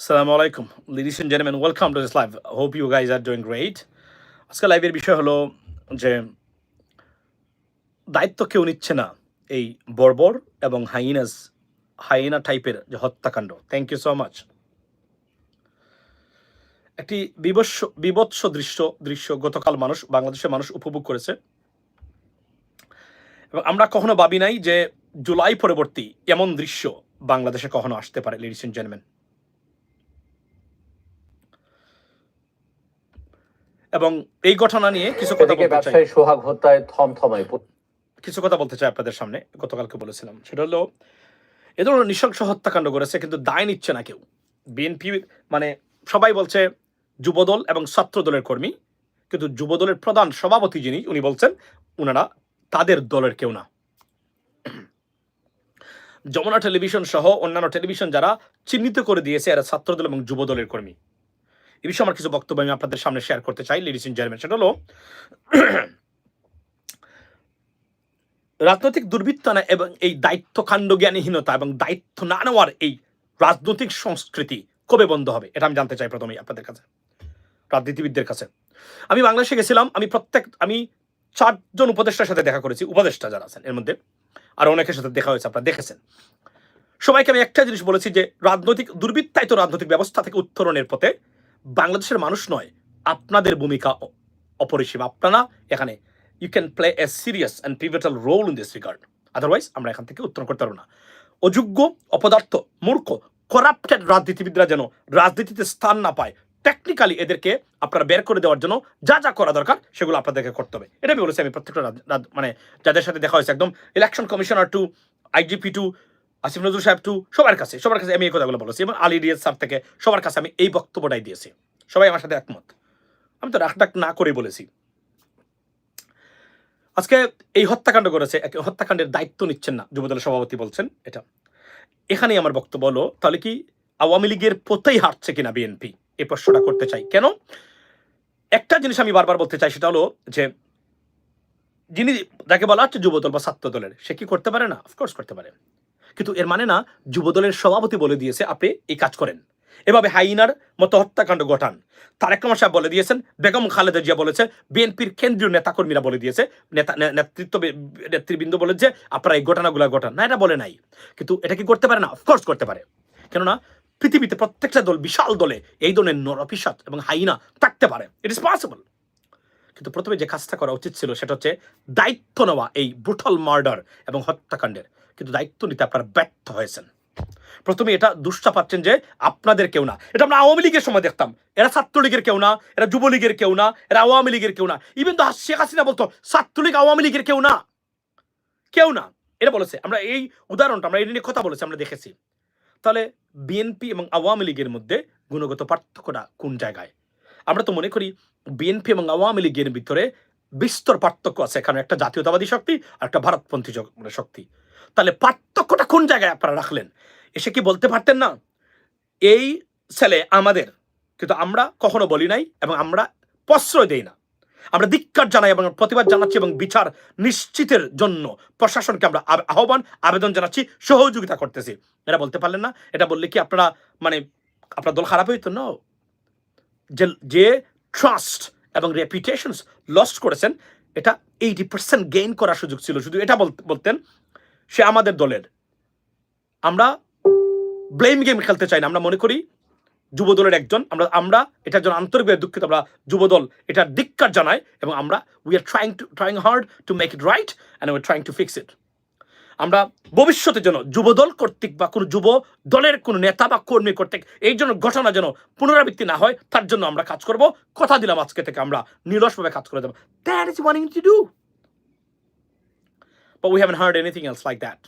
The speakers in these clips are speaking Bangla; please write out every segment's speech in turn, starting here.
Assalamu alaikum, ladies and gentlemen. Welcome to this live. Hope you guys are doing great. আজকে লাইভের বিষয় হলো যে দায়িত্ব কেউ নিচ্ছে না এই বর্বর এবং হাইনাস হাইনা টাইপের যে হত্যাকাণ্ড থ্যাংক ইউ সো মাচ একটি বিবৎস বিভৎস দৃশ্য দৃশ্য গতকাল মানুষ বাংলাদেশের মানুষ উপভোগ করেছে এবং আমরা কখনো ভাবি নাই যে জুলাই পরবর্তী এমন দৃশ্য বাংলাদেশে কখনো আসতে পারে লেডিস এন্ড জেন্টলম্যান এবং এই ঘটনা নিয়ে কিছু কথা বলতে চাই। সোহাগ হত্যায় থমথমায় কিছু কথা বলতে চাই আপনাদের সামনে গতকালকে বলেছিলাম। সেটা হলো এ ধরনের নৃশংস হত্যাকাণ্ড করেছে কিন্তু দায় নিচ্ছে না কেউ। বিএনপি মানে সবাই বলছে যুবদল এবং ছাত্র দলের কর্মী কিন্তু যুবদলের প্রধান সভাপতি যিনি উনি বলছেন উনারা তাদের দলের কেউ না। যমুনা টেলিভিশন সহ অন্যান্য টেলিভিশন যারা চিহ্নিত করে দিয়েছে এরা ছাত্রদল এবং যুবদলের কর্মী। এই বিষয়ে আমার কিছু বক্তব্য আমি আপনাদের সামনে শেয়ার করতে চাই লেডিস ইন জেন্টলম্যান সেটা হলো, রাজনৈতিক দুর্বৃত্তায়ন এবং এই দায়িত্ব কাণ্ডজ্ঞানীহীনতা এবং দায়িত্ব না নেওয়ার এই রাজনৈতিক সংস্কৃতি কবে বন্ধ হবে? এটা আমি জানতে চাই প্রথমেই আপনাদের কাছে, রাজনীতিবিদদের কাছে। আমি বাংলাদেশে গেছিলাম, আমি প্রত্যেক, আমি চারজন উপদেষ্টার সাথে দেখা করেছি, উপদেষ্টা যারা আছেন এর মধ্যে, আর অনেকের সাথে দেখা হয়েছে, আপনারা দেখেছেন। সবাইকে আমি একটা জিনিস বলেছি যে, রাজনৈতিক, দুর্বৃত্তায়িত রাজনৈতিক ব্যবস্থা থেকে উত্তরণের পথে বাংলাদেশের মানুষ নয়, আপনাদের ভূমিকা অপরিসীম। আপনারা এখানে you can play a serious and pivotal role in this regard otherwise আমরা এখান থেকে উত্তরণ করতে পারব না। অযোগ্য, অপদার্থ, মূর্খ করাপ্টেড রাজনীতিবিদরা যেন রাজনীতিতে স্থান না পায় টেকনিক্যালি এদেরকে আপনারা বের করে দেওয়ার জন্য যা যা করা দরকার, সেগুলো আপনাদেরকে করতে হবে। এটা আমি বলেছি আমি প্রত্যেকটা মানে যাদের সাথে দেখা হয়েছে, একদম election commissioner to IGP to Asif Nazrul সাহেব টু সবার কাছে সবার কাছে আমি এই কথাগুলো বলেছি এবং আলী রিয়াজ স্যার থেকে সবার কাছে আমি এই বক্তব্যটাই দিয়েছি। সবাই আমার সাথে একমত। আমি তো ডাক না করে বলেছি। আজকে এই হত্যাকাণ্ড করেছে হত্যাকাণ্ডের দায়িত্ব নিচ্ছেন না, যুবদলের সভাপতি বলছেন এটা। এখানেই আমার বক্তব্য হলো, তাহলে কি আওয়ামী লীগের পথেই হাঁটছে কিনা বিএনপি? এই প্রশ্নটা করতে চাই। কেন? একটা জিনিস আমি বারবার বলতে চাই, সেটা হলো যে যিনি, যাকে বলা হচ্ছে যুবদল বা ছাত্র দলের সে কি করতে পারে না? অফকোর্স করতে পারে। কিন্তু এর মানে না, যুবদলের সভাপতি বলে দিয়েছে, আপনি এই কাজ করেন। এভাবে হাইনার মতো হত্যাকাণ্ড ঘটান। তারেক সাহেব বলে দিয়েছেন, বেগম খালেদা জিয়া বলেছে, বিএনপির কেন্দ্রীয় নেতাকর্মীরা বলে দিয়েছে, নেতা নেতৃত্ব নেতৃবৃন্দ বলে যে, আপনারা এই ঘটনাগুলো ঘটান। না, এটা বলে নাই। কিন্তু এটা কি করতে পারে না? অফকোর্স করতে পারে। কেননা, পৃথিবীতে প্রত্যেকটা দল, বিশাল দলে, এই ধরনের নরপিসাত এবং হাইনা থাকতে পারে। ইট ইস পসিবল কিন্তু প্রথমে যে কাজটা করা উচিত ছিল, সেটা হচ্ছে দায়িত্ব নেওয়া, এই ব্রুটাল মার্ডার এবং হত্যাকাণ্ডের। কিন্তু দায়িত্ব নিতে আপনারা ব্যর্থ হয়েছেন। প্রথমে এটা দুষ্টা পাচ্ছেন যে আপনাদের কেউ না। এটা আমরা আওয়ামী লীগের সময় দেখতাম। এরা ছাত্রলীগের কেউ না, এরা যুবলীগের কেউ না, এরা আওয়ামী লীগের কেউ না। ইভেন তো শেখ হাসিনা বলতো, ছাত্রলীগ আওয়ামী লীগের কেউ না কেউ না। এটা বলেছে। আমরা এই উদাহরণটা, আমরা এটা নিয়ে কথা বলেছি, আমরা দেখেছি। তাহলে বিএনপি এবং আওয়ামী লীগের মধ্যে গুণগত পার্থক্যটা কোন জায়গায়? আমরা তো মনে করি, বিএনপি এবং আওয়ামী লীগের ভিতরে বিস্তর পার্থক্য আছে এখানে, একটা জাতীয়তাবাদী শক্তি আর একটা ভারতপন্থী মানে শক্তি। তাহলে পার্থক্যটা কোন জায়গায় আপনারা রাখলেন? এসে কি বলতে পারতেন না? এই ছেলে আমাদের, কিন্তু আমরা কখনো বলি নাই এবং আমরা প্রশ্রয় দেই না। আমরা ধিক্কার জানাই এবং প্রতিবাদ জানাচ্ছি এবং বিচার নিশ্চিতের জন্য প্রশাসনকে আমরা আহ্বান, আবেদন জানাচ্ছি, সহযোগিতা করতেছি। এটা বলতে পারলেন না। এটা বললে কি আপনারা মানে আপনার দল খারাপ হইতো? না যে যে ট্রাস্ট এবং রেপুটেশনস লস্ট করেছেন, এটা এইটি পার্সেন্ট গেইন করার সুযোগ ছিল। শুধু এটা বলতে- বলতেন, সে আমাদের দলের। আমরা ব্লেম গেম খেলতে চাই না, আমরা মনে করি যুবদলের একজন, আমরা আমরা এটার জন্য আন্তরিকভাবে দুঃখিত, আমরা যুবদল এটার ধিক্কার জানাই এবং আমরা we are trying to trying hard to make it right and we trying to fix it আমরা ভবিষ্যতে যেন যুবদল কর্তৃক বা কোনো যুব দলের কোনো নেতা বা কর্মী কর্তৃক এই জন্য ঘটনা যেন পুনরাবৃত্তি না হয়, তার জন্য আমরা কাজ করব। কথা দিলাম আজকে থেকে, আমরা নিরসভাবে কাজ করে দেবো। That is ওয়ানিং to do But we haven't heard anything else like that.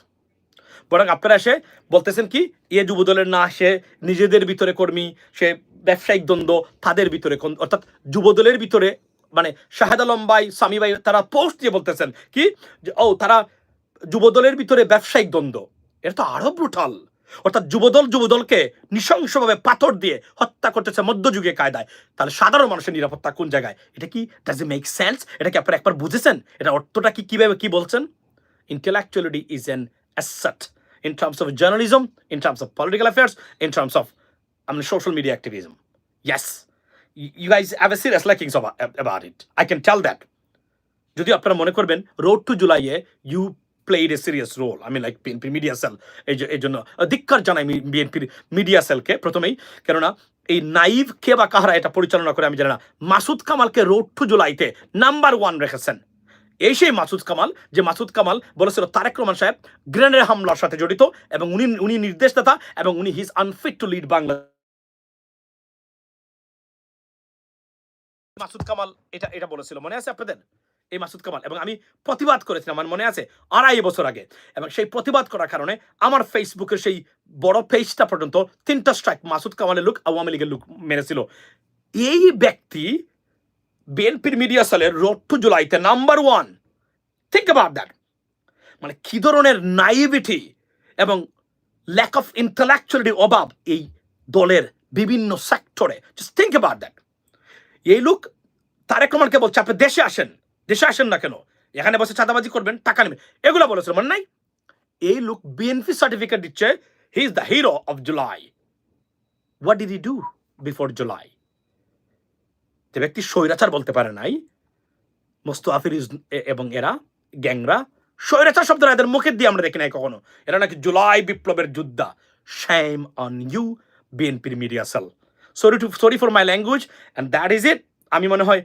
বরং আপনারা এসে বলতেছেন কি, এ যুবদলের না, সে নিজেদের ভিতরে কর্মী, সে ব্যবসায়িক দ্বন্দ্ব তাদের ভিতরে অর্থাৎ যুবদলের ভিতরে মানে শাহেদ আলম ভাই, সামি ভাই, তারা পোস্ট দিয়ে বলতেছেন কি ও, তারা যুবদলের ভিতরে ব্যবসায়িক দ্বন্দ্ব। এটা তো আরও ব্রুটাল অর্থাৎ যুবদল যুবদলকে নৃশংসভাবে পাথর দিয়ে হত্যা করতেছে মধ্যযুগে কায়দায়। তাহলে সাধারণ মানুষের নিরাপত্তা কোন জায়গায়? এটা কি ডাজ এ মেক সেন্স এটা কি আপনার একবার বুঝেছেন? এটা অর্থটা কি, কীভাবে কি বলছেন? Intellectuality is an asset in terms of journalism in terms of political affairs in terms of আমি social media activism yes you guys have a serious liking about it I can tell that যদি আপনারা মনে করবেন রোড টু জুলাইয়ে you played a serious role আমি লাইক বিএনপি মিডিয়া সেল এই এই জন্য ধিক্কার জানাই বিএনপির মিডিয়া সেলকে প্রথমেই। কেননা, এই নাইভ কে বা কাহারা এটা পরিচালনা করে আমি জানি না। মাসুদ কামালকে রোড টু জুলাইতে নাম্বার ওয়ান রেখেছেন। এই সেই মাসুদ কামাল, যে মাসুদ কামাল বলেছিল তারেক রহমান সাহেব গ্রেনেড হামলার সাথে জড়িত এবং উনি উনি নির্দেশদাতা এবং উনি his unfit to lead Bangla Masud Kamal এটা এটা বলেছিল। মনে আছে আপনাদের? এই মাসুদ কামাল। এবং আমি প্রতিবাদ করেছিলাম, আমার মনে আছে, আড়াই বছর আগে। এবং সেই প্রতিবাদ করার কারণে আমার ফেসবুকের সেই বড় পেজটা পর্যন্ত তিনটা স্ট্রাইক মাসুদ কামালের লুক আওয়ামী লীগের লুক মেরেছিল। এই ব্যক্তি বিএনপির মিডিয়া সেলের রোড টু জুলাইতে number one think about that মানে কি ধরনের নাইভিটি এবং ল্যাক অফ ইন্টালেকচুয়ালিটি অভাব এই দলের বিভিন্ন সেক্টরে জাস্ট থিঙ্ক অ্যাবাউট দ্যাট এই লোক তারেক রহমানকে বলছে, আপনি দেশে আসেন। দেশে আসেন না কেন? এখানে বসে চাঁদাবাজি করবেন, টাকা নেবেন। এগুলো বলেছিল, মনে নাই? এই লোক বিএনপি সার্টিফিকেট দিচ্ছে he is the hero of July what did he do before July যে ব্যক্তি স্বৈরাচার বলতে পারে নাই মোস্তফির এবং এরা, গ্যাংরা, স্বৈরাচার শব্দটা এদের মুখের দিয়ে আমরা দেখি নাই কখনো। এরা নাকি জুলাই বিপ্লবের যোদ্ধা। শ্যাম অন ইউ বিএনপির media cell sorry to sorry for my language and that is it আমি মনে হয়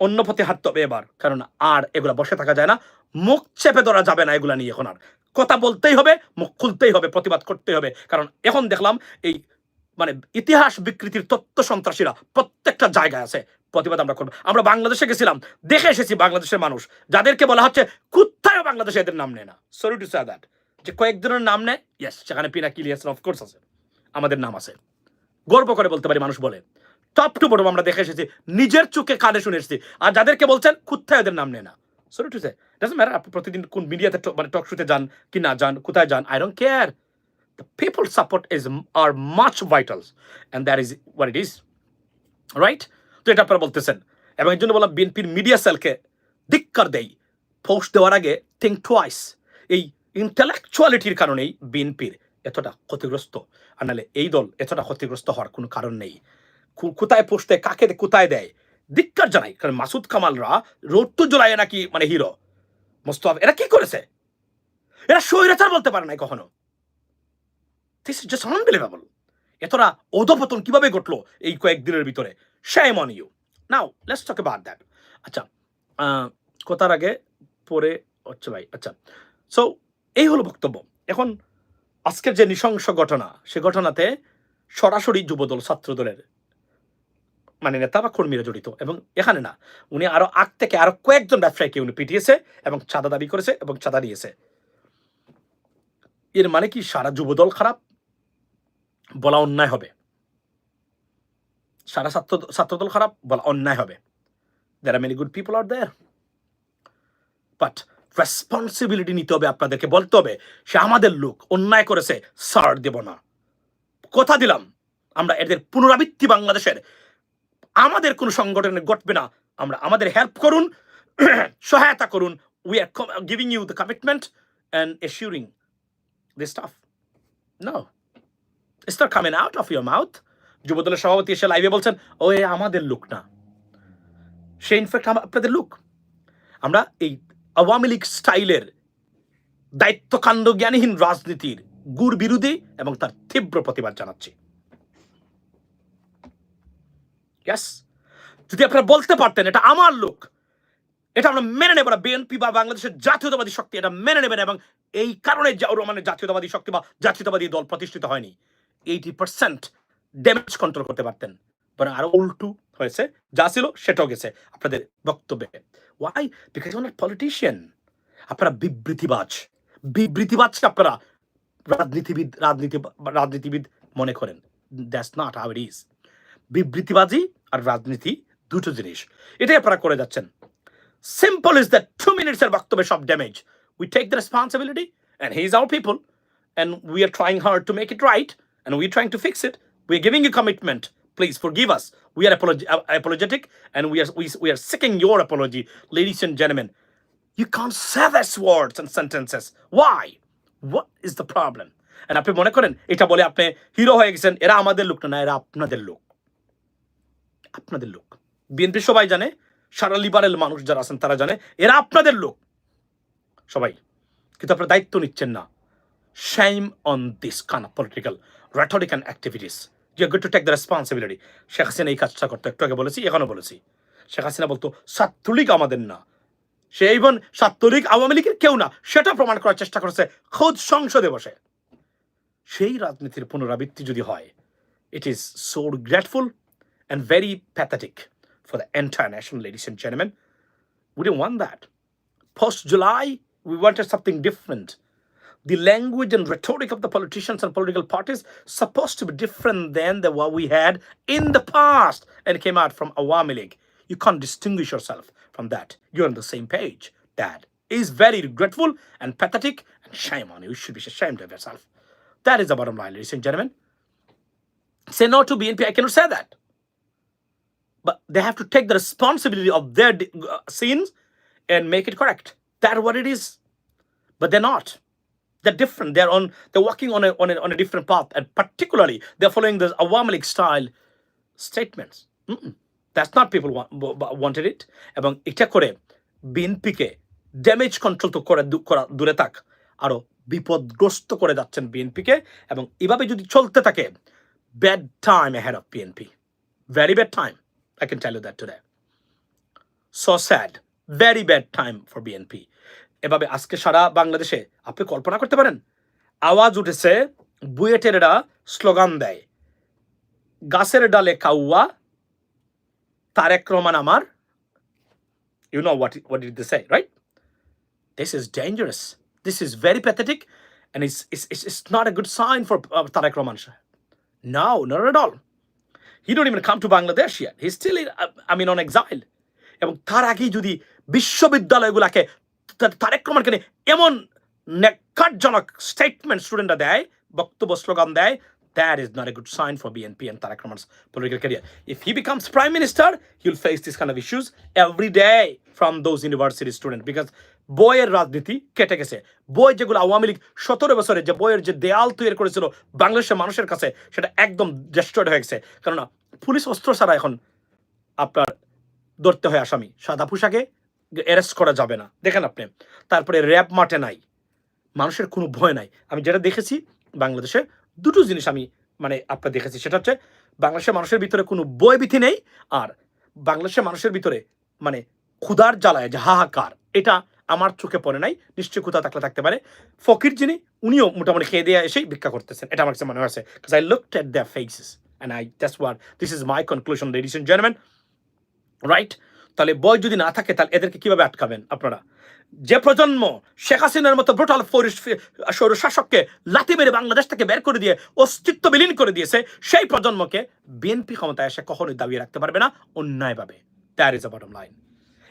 অন্য পথে হাঁটতে হবে এবার। কারণ আর এগুলা বসে থাকা যায় না। মুখ চেপে ধরা যাবে না এগুলা নিয়ে এখন আর। কথা বলতেই হবে, মুখ খুলতেই হবে, প্রতিবাদ করতে হবে। কারণ এখন দেখলাম এই মানে ইতিহাস বিকৃতির তত্ত্ব সন্ত্রাসীরা প্রত্যেকটা জায়গায় আছে। প্রতিবাদ আমরা করব। আমরা বাংলাদেশে গেছিলাম, দেখে এসেছি বাংলাদেশের মানুষ। যাদেরকে বলা হচ্ছে, কোথায় বাংলাদেশে এদের নাম নেয় না? সরি টু সে দ্যাট যে কয়েকজনের নাম নেয় ইয়েস সেখানে পিনাকি ইলিয়াস অফকোর্স আছে। আমাদের নাম আছে। গর্ব করে বলতে পারি, মানুষ বলে। টপ টু বটম আমরা দেখে এসেছি। নিজের চোখে কানে শুনে এসেছি। আর যাদেরকে বলছেন, কোথায় এদের নাম নেয় না। সরি টু সে ডাজন্ট আপনি প্রতিদিন কোন মিডিয়াতে মানে টক শুতে যান কি না যান, কোথায় যান I don't care the people support is are much vitals and that is what it is right তো এটা আপনারা বলতেছেন। এবং এর জন্য বললাম বিএনপির মিডিয়া সেলকে ধিক্কার দেই। পোস্ট দেওয়ার আগে থিঙ্ক টুয়াইস এই ইন্টেলেকচুয়ালিটির কারণেই বিএনপির এতটা ক্ষতিগ্রস্ত। আর নাহলে এই দল এতটা ক্ষতিগ্রস্ত হওয়ার কোনো কারণ নেই। কোথায় দেয় কাকে কোথায় দেয়? ধিক্কার জানাই, কারণ মাসুদ কামালরা রোড টু জুলাই নাকি মানে হিরো। মোস্তফা এরা কি করেছে? এরা স্বৈরাচার বলতে পারে নাই কখনো। দিস ইজ জাস্ট আনবিলিভেবল এতটা অধপতন কীভাবে ঘটলো এই কয়েকদিনের ভিতরে? Shame on you. Now let's talk about that আচ্ছা কথার আগে পরে হচ্ছে ভাই আচ্ছা। সো এই হলো বক্তব্য। এখন আজকের যে নৃশংস ঘটনা, সে ঘটনাতে সরাসরি যুবদল ছাত্রদলের মানে নেতা বা কর্মীরা জড়িত এবং এখানে না, উনি আরও আগ থেকে আরও কয়েকজন ব্যবসায়ীকে উনি পিটিয়েছে এবং চাঁদা দাবি করেছে এবং চাঁদা নিয়েছে এর মানে কি সারা যুবদল খারাপ? বলা অন্যায় হবে। সারা ছাত্র, ছাত্রদল খারাপ? বলা অন্যায় হবে। There are many good people are there but responsibility নিতে হবে আপনাদেরকে, বলতে হবে, সে আমাদের লোক, অন্যায় করেছে সার দেব না। কথা দিলাম, আমরা এদের পুনরাবৃত্তি বাংলাদেশের আমাদের কোনো সংগঠনে ঘটবে না। আমরা আমাদের হেল্প করুন, সহায়তা করুন। We are giving you the commitment and assuring this stuff no it's not coming out of your mouth যুবদলের সভাপতি এসে লাইভে বলছেন, ও, এ আমাদের লোক না। সে ইনফ্যাক্ট আপনাদের লোক। আমরা এই আওয়ামী লীগ স্টাইলের দায়িত্বকাণ্ড জ্ঞানহীন রাজনীতির গুর বিরোধী এবং তার তীব্র প্রতিবাদ জানাচ্ছি। ইয়াস যদি আপনারা বলতে পারতেন এটা আমার লোক, এটা আমরা মেনে নেব না। বিএনপি বা বাংলাদেশের জাতীয়তাবাদী শক্তি এটা মেনে নেবেন এবং এই কারণে রহমানের জাতীয়তাবাদী শক্তি বা জাতীয়তাবাদী দল প্রতিষ্ঠিত হয়নি এইটি পার্সেন্ট ড্যামেজ কন্ট্রোল করতে পারতেন। বরং আরও উল্টু হয়েছে, যা ছিল সেটাও গেছে আপনাদের বক্তব্যে। ওয়াই বিকজ অনেক পলিটিশিয়ান আপনারা বিবৃতিবাজ। বিবৃতিবাজকে আপনারা? রাজনীতিবিদ, রাজনীতি, রাজনীতিবিদ মনে করেন। That's not how it is বিবৃতিবাজি আর রাজনীতি দুটো জিনিস এটাই আপনারা করে যাচ্ছেন সিম্পল ইজ দ্যাট টু মিনিটসের বক্তব্যে সব damage we take the responsibility and he is our people and we are trying hard to make it right and we trying to fix it we are giving you commitment us. We are apolog- uh, apologetic and we are, we, we are seeking your apology, ladies and gentlemen. You can't say these words and sentences. Why? What is the problem? And আপনি মনে করেন এটা বলে আপনি হিরো হয়ে গেছেন এরা আমাদের লোক না এরা আপনাদের লোক আপনাদের লোক। বিএনপি সবাই জানে, সারা লিবারেল মানুষ যারা আছেন তারা জানে, এরা আপনাদের লোক। সবাই। কিন্তু আপনারা দায়িত্ব নিচ্ছেন না। Shame on this kind political political rhetoric and activities. You're good to take the responsibility. Sheikh Hasina এই কাজটা করতো, একটু আগে বলেছি, এখনও বলেছি। শেখ হাসিনা বলতো, ছাত্রলীগ আমাদের না। সে ইভন ছাত্রলীগ আওয়ামী লীগের কেউ না, সেটা প্রমাণ করার চেষ্টা করেছে খোদ সংসদে বসে। সেই রাজনীতির পুনরাবৃত্তি যদি হয় it is so grateful and very pathetic for the entire nation, ladies and gentlemen. We didn't want that. Post July, we wanted something different. The language and rhetoric of the politicians and political parties supposed to be different than the, what we had in the past and came out from Awami League. You can't distinguish yourself from that. You're on the same page. That is very regretful and pathetic and shame on you. You should be ashamed of yourself. That is the bottom line, ladies and gentlemen. Say no to BNP. I cannot say that. But they have to take the responsibility of their uh, sins and make it correct. That's what it is. But they're not. They're different. They're on. They're walking on a on a, on a different path, and particularly they're following the Awami League style statements. Mm-mm. That's not people want, wanted it. এবং এটা করে বিএনপিকে ড্যামেজ কন্ট্রোল তো করে করা দূরে থাক আরও বিপদগ্রস্ত করে যাচ্ছেন বিএনপিকে এবং এভাবে যদি চলতে থাকে bad time ahead of BNP very bad time I can tell you that today so sad very bad time for BNP এভাবে আজকে সারা বাংলাদেশে আপনি কল্পনা করতে পারেন? আওয়াজ উঠেছে বুয়েটেরা স্লোগান দেয়। গাছের ডালে কাউয়া তারেক রহমান আমার। You know what what did they say right this is dangerous this is very pathetic and it's, it's, it's, not a good sign for uh, Tarek Rahman. Shah. No, not at all. He dot even come to Bangladesh yeah he still I mean on exile এবং তার আগে যদি বিশ্ববিদ্যালয়গুলোকে তারেক রহমানকে এমন নেকাটজনক স্টেটমেন্ট স্টুডেন্টরা দেয়, বক্তব্য, স্লোগান দেয় that is not a good sign for BNP and Tarique Rahman political career if he becomes prime minister he will face this kind of issues every day from those university student because বইয়ের রাজনীতি কেটে গেছে। বই যেগুলো আওয়ামী লীগ সতেরো বছরে যে বইয়ের যে দেয়াল তৈরি করেছিল বাংলাদেশের মানুষের কাছে, সেটা একদম ডেস্ট্রয়েড হয়ে গেছে। কেননা পুলিশ অস্ত্র ছাড়া এখন আপনার ধরতে হয় আসামি। সাদা পোশাকে অ্যারেস্ট করা যাবে না। দেখেন আপনি, তারপরে র্যাব মাঠে নাই। মানুষের কোনো ভয় নাই। আমি যেটা দেখেছি, বাংলাদেশে দুটো জিনিস আমি মানে আপনার দেখেছি। সেটা হচ্ছে, বাংলাদেশের মানুষের ভিতরে কোনো বয়বিথি নেই আর বাংলাদেশের মানুষের ভিতরে মানে ক্ষুধার জ্বালায় যে হাহাকার, এটা আমার চোখে পড়ে নাই। নিশ্চয়ই ক্ষুধা থাকলে থাকতে পারে। ফকির যিনি, উনিও মোটামুটি খেয়ে দিয়ে এসেই ভিক্ষা করতেছেন। এটা আমার কাছে মনে হয়েছে। I looked at the faces and I just was this is my conclusion ladies and gentleman right তাহলে বয় যদি না থাকে, তাহলে এদেরকে কীভাবে আটকাবেন আপনারা? যে প্রজন্ম শেখ হাসিনার মতো ব্রুটাল শাসককে লাথি মেরে বাংলাদেশ থেকে বের করে দিয়ে অস্তিত্ব বিলীন করে দিয়েছে, সেই প্রজন্মকে বিএনপি ক্ষমতায় এসে কখনোই দাবিয়ে রাখতে পারবে না, অন্যায়ভাবে। দ্যার ইজ আ লাইন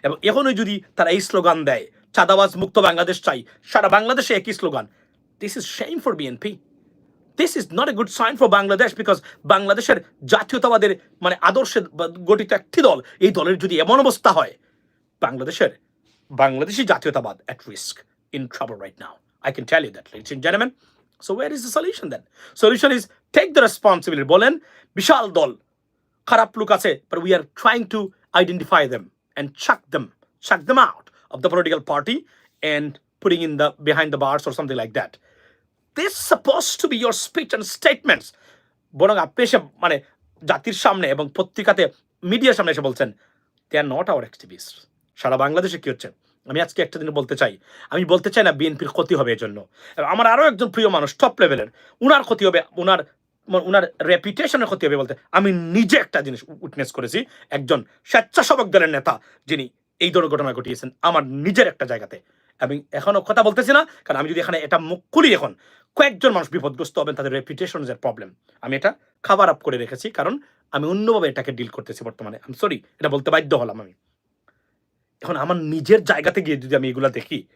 এবং এখনই যদি তারা এই স্লোগান দেয়, চাঁদাবাজ মুক্ত বাংলাদেশ চাই, সারা বাংলাদেশে একই slogan this is shame for BNP this is not a good sign for Bangladesh because বাংলাদেশের জাতীয়তাবাদের মানে আদর্শে বা- গঠিত একটি দল এই দলের যদি এমন অবস্থা হয় বাংলাদেশের বাংলাদেশি জাতীয়তাবাদ at risk in trouble right now i can tell you that ladies and gentlemen so where is the solution then solution is take the responsibility বলেন বিশাল দল খারাপ লোক আছে but we are trying to identify them and chuck them chuck them out of the political party and putting in the behind the bars or something like that this supposed to be your speech and statements. বরং আপনি এসে মানে জাতির সামনে এবং পত্রিকাতে মিডিয়ার সামনে এসে বলছেন they are not our activist সারা বাংলাদেশে কি হচ্ছে? আমি আজকে একটা দিন বলতে চাই। আমি বলতে চাই না বিএনপির ক্ষতি হবে এর জন্য আমার আরও একজন প্রিয় মানুষ টপ লেভেলের উনার ক্ষতি হবে, উনার উনার রেপুটেশনের ক্ষতি হবে বলতে, আমি নিজে একটা জিনিস উইটনেস করেছি। একজন স্বেচ্ছাসেবক দলের নেতা, যিনি এই ধরনের ঘটনা ঘটিয়েছেন, আমার নিজের একটা জায়গাতে। আমি এখনও কথা বলতেছি না কারণ আমি যদি এখানে এটা মুখ খুলি এখন কয়েকজন মানুষ বিপদগ্রস্ত হবেন তাদের রেপুটেশন এর প্রবলেম আমি এটা খাবার আপ করে রেখেছি কারণ আমি অন্যভাবে এটাকে ডিল করতেছি বর্তমানে। আমি সরি এটা বলতে বাধ্য হলাম আমি। এখন আমার নিজের জায়গাতে গিয়ে যদি আমি এগুলা দেখি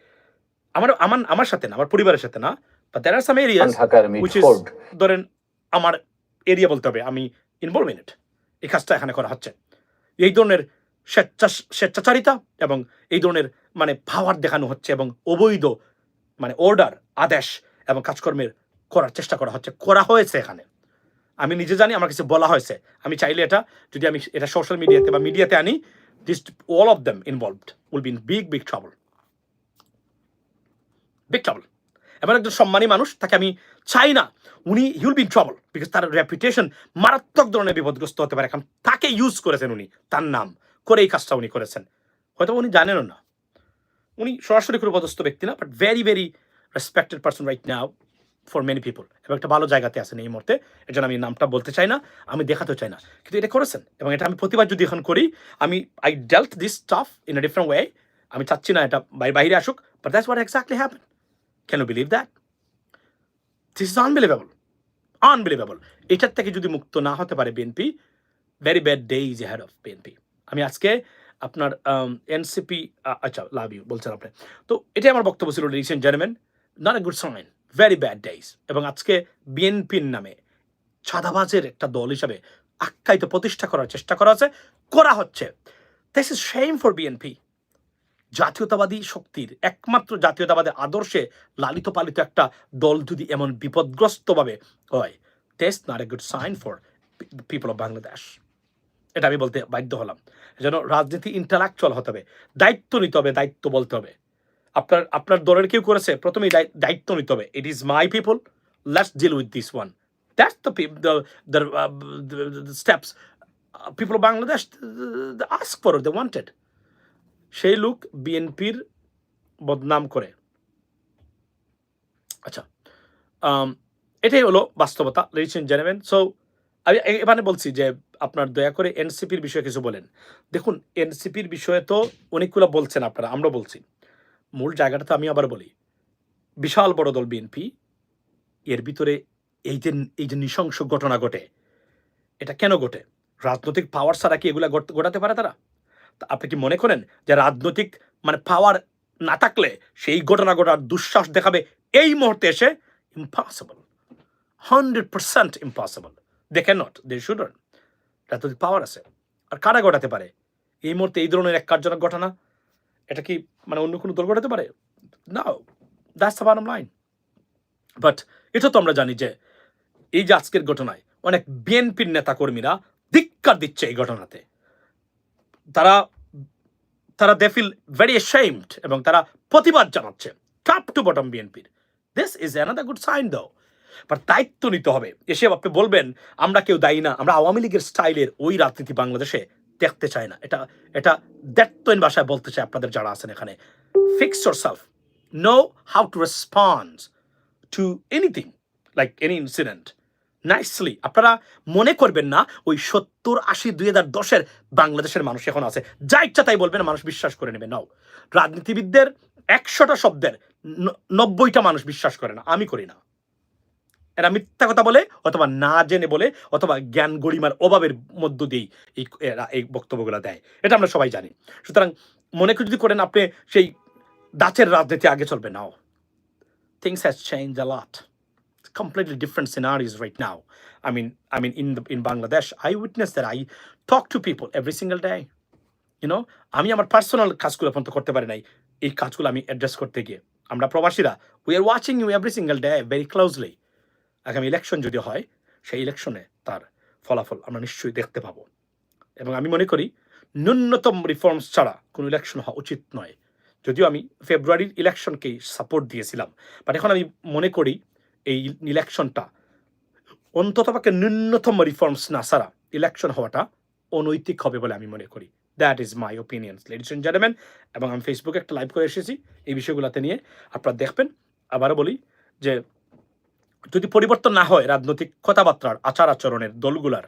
আমার আমার আমার সাথে না আমার পরিবারের সাথে না বা there are some areas is Mitford ধরেন আমার এরিয়া বলতে হবে আমি ইনভলভ ইন ইট এই কাজটা এখানে করা হচ্ছে। এই ধরনের স্বেচ্ছা স্বেচ্ছাচারিতা এবং এই ধরনের মানে পাওয়ার দেখানো হচ্ছে এবং অবৈধ মানে অর্ডার আদেশ এবং কাজকর্মের করার চেষ্টা করা হচ্ছে, করা হয়েছে এখানে। আমি নিজে জানি, আমার কাছে বলা হয়েছে। আমি চাইলে এটা, যদি আমি এটা সোশ্যাল মিডিয়াতে বা মিডিয়াতে আনি this all of them involved will been big big trouble big trouble এমন একজন সম্মানী মানুষ, তাকে আমি চাই না, উনি হিউল বিন ট্রাবল বিকজ তার রেপুটেশন মারাত্মক ধরনের বিপদগ্রস্ত হতে পারে। এখন তাকে ইউজ করেছেন উনি, তার নাম করে এই কাজটা উনি করেছেন। হয়তো উনি জানেনও না। উনি সরাসরি কোনো পদস্থ ব্যক্তি না but very very respected person right now for many people এবং একটা ভালো জায়গাতে আছেন এই মুহূর্তে এর জন্য আমি নামটা বলতে চাই না, আমি দেখাতেও চাই না। কিন্তু এটা করেছেন, এবং এটা আমি প্রতিবাদ যদি এখন করি, আমি I dealt this stuff in a different way আমি চাচ্ছি না এটা বাই- বাইরে আসুক but that's what exactly happen can you believe that this is unbelievable unbelievable এটার থেকে যদি মুক্ত না হতে পারে BNP very bad day is head of BNP আমি আজকে আপনার এনসিপি আচ্ছা লাভ ইউ, বলছেন আপনি। তো এটাই আমার বক্তব্য ছিল recent gentleman not a good sign very bad days এবং আজকে বিএনপির নামে ছাদাবাজের একটা দল হিসাবে আখ্যায়িত প্রতিষ্ঠা করার চেষ্টা করা হচ্ছে করা হচ্ছে। This is shame for BNP জাতীয়তাবাদী শক্তির, একমাত্র জাতীয়তাবাদের আদর্শে লালিত পালিত একটা দল যদি এমন বিপদগ্রস্তভাবে হয় this not a good sign for people of Bangladesh এটা আমি বলতে বাধ্য হলাম। যেন রাজনীতি ইন্টালেকচুয়াল হতে হবে। দায়িত্ব নিতে হবে, দায়িত্ব বলতে হবে। আপনার আপনার দলের কেউ করেছে, প্রথমেই দায়ি- দায়িত্ব নিতে হবে। It is my people let's deal with this one that's the steps people Bangladesh ask for the wanted সেই লোক বিএনপির বদনাম করে। আচ্ছা এটাই হলো বাস্তবতা লেডিস এন্ড জেন্টলম্যান সো আমি এখানে বলছি যে আপনার দয়া করে এনসিপির বিষয়ে কিছু বলেন। দেখুন, এনসিপির বিষয়ে তো অনেকগুলো বলছেন আপনারা আমরা বলছি। মূল জায়গাটা তো আমি আবার বলি, বিশাল বড় দল বিএনপি, এর ভিতরে এই যে এই যে নৃশংস ঘটনা ঘটে, এটা কেন ঘটে? রাজনৈতিক পাওয়ার ছাড়া কি এগুলা ঘট- ঘটাতে পারে তারা? তা আপনি কি মনে করেন যে রাজনৈতিক মানে পাওয়ার না থাকলে সেই ঘটনা ঘটার দুঃশ্বাস দেখাবে এই মুহূর্তে এসে? Impossible hundred percent impossible they not they shouldn't রাজনৈতিক পাওয়ার আছে। আর কারা ঘটাতে পারে? এই মুহূর্তে এই ধরনের এক কার্যজনক ঘটনা, এটা কি মানে অন্য কোনো দল ঘটাতে পারে? না that's the bottom line but এটা তো আমরা জানি যে এই যে আজকের ঘটনায় অনেক বিএনপির নেতাকর্মীরা ধিক্কার দিচ্ছে এই ঘটনাতে। তারা তারা দে ফিল ভেরি অ্যাশেমড এবং তারা প্রতিবাদ জানাচ্ছে টপ টু বটম বিএনপির। This is another good sign though but দায়িত্ব নিতে হবে। এসে আপনি বলবেন, আমরা কেউ দায়ী না, আমরা আওয়ামী লীগের স্টাইলের ওই রাজনীতি বাংলাদেশে দেখতে চাই না। এটা এটা দ্যাত্তইন ভাষায় বলতে চাই আপনাদের যারা আছেন এখানে। Fix yourself. Self know how to respond to anything like any incident nicely আপনারা মনে করবেন না, ওই সত্তর, আশি, দুই হাজার দশের বাংলাদেশের মানুষ এখন আছে। যা ইচ্ছা তাই বলবেন, মানুষ বিশ্বাস করে নেবে। নাও। রাজনীতিবিদদের একশোটা শব্দের নব্বইটা মানুষ বিশ্বাস করে না। আমি করি না। এরা মিথ্যা কথা বলে অথবা না জেনে বলে অথবা জ্ঞান গরিমার অভাবের মধ্য দিয়েই এই এরা এই বক্তব্যগুলো দেয়। এটা আমরা সবাই জানি। সুতরাং মনে করে যদি করেন আপনি সেই দাঁতের রাজনীতি আগে চলবে নাও। Things has changed a lot. Completely different scenarios right now. I mean i mean in the, in bangladesh i witness that i talk to people every single day. You know আমি আমার পার্সোনাল কাজগুলো পর্যন্ত করতে পারি নাই। এই কাজগুলো আমি অ্যাড্রেস করতে গিয়ে। আমরা প্রবাসীরা we are watching you every single day very closely আগামী ইলেকশন যদি হয়, সেই ইলেকশনে তার ফলাফল আমরা নিশ্চয়ই দেখতে পাবো। এবং আমি মনে করি, ন্যূনতম রিফর্মস ছাড়া কোনো ইলেকশন হওয়া উচিত নয়। যদিও আমি ফেব্রুয়ারির ইলেকশনকেই সাপোর্ট দিয়েছিলাম বাট এখন আমি মনে করি, এই ইলেকশনটা অন্তত অন্ততপক্ষে ন্যূনতম রিফর্মস না ছাড়া ইলেকশন হওয়াটা অনৈতিক হবে বলে আমি মনে করি। That is my opinions ladies and gentleman এবং আমি ফেসবুকে একটা লাইভ করে এসেছি এই বিষয়গুলোতে নিয়ে। আপনারা দেখবেন, আবারও বলি যে যদি পরিবর্তন না হয় রাজনৈতিক কথাবার্তার, আচার আচরণের দলগুলার,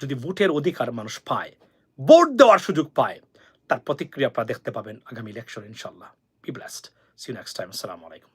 যদি ভোটের অধিকার মানুষ পায়, ভোট দেওয়ার সুযোগ পায়, তার প্রতিক্রিয়া আপনারা দেখতে পাবেন আগামী ইলেকশন ইনশাল্লাহ be blessed see next time আসসালামু আলাইকুম